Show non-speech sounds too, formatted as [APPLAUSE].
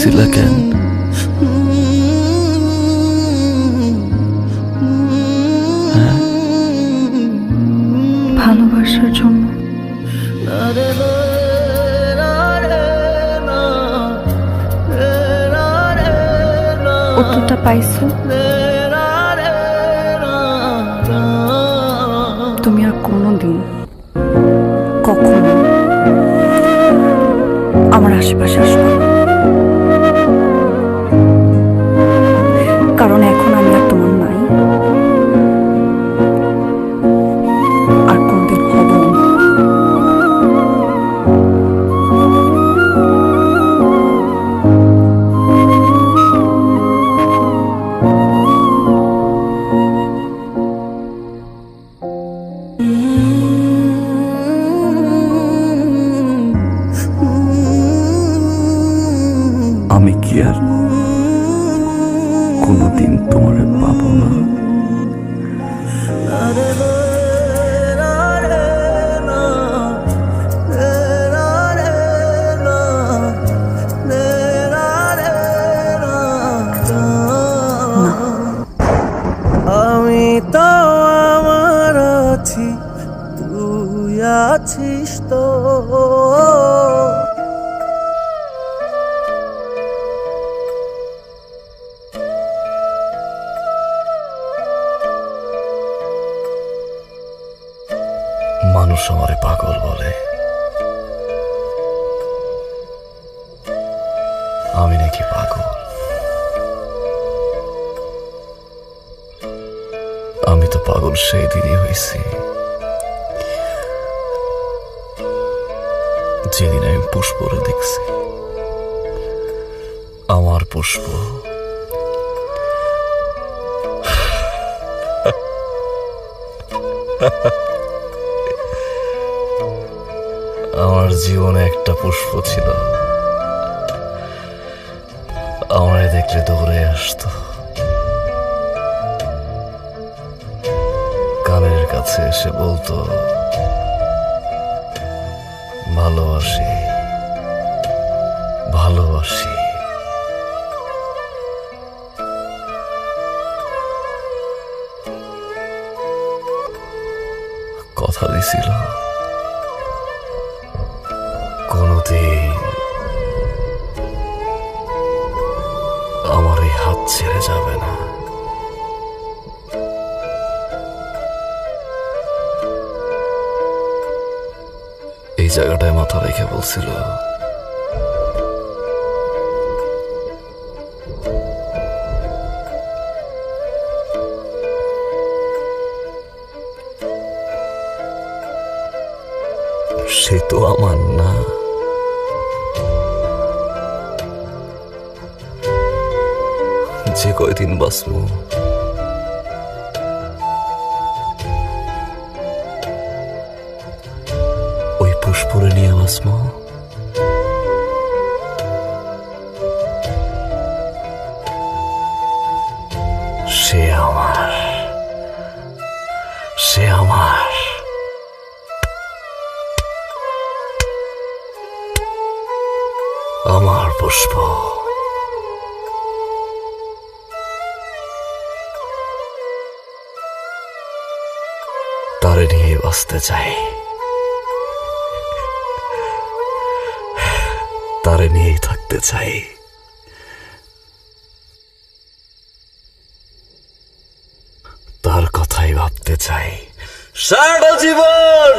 দিছিলা কেন হ্যাঁ? ভালোবাসার জন্য। উত্তরটা পাইছো? তুমি আর কোনোদিন কখনো আমার আশেপাশে আর কোনোদিন তোমার পাবো না। তো আমার আছি আছিস তো। মানুষ আমারে পাগল বলে। আমি নাকি পাগল? আমি তো পাগল সেই দিনই হয়েছি। যেদিন আমি পুষ্পরে দেখছি। আমার পুষ্প। [LAUGHS] আমার জীবনে একটা পুষ্প ছিল। আমায় দেখলে দৌড়ে আসতো। কানের কাছে এসে বলতো, ভালোবাসি ভালোবাসি। কথা দিছিল। ছেড়ে যাবে না। এই জায়গাটায় মাথা রেখে বলছিল সে তো আমার না। যে কয়দিন বাঁচব? ওই পুষ্পরে নিয়ে বাঁচব? সে আমার। সে আমার। আমার পুষ্প। তারে নিয়ে বাঁচতে চাই। তারে নিয়েই থাকতে চাই। তার কথাই ভাবতে চাই। সারা জীবন!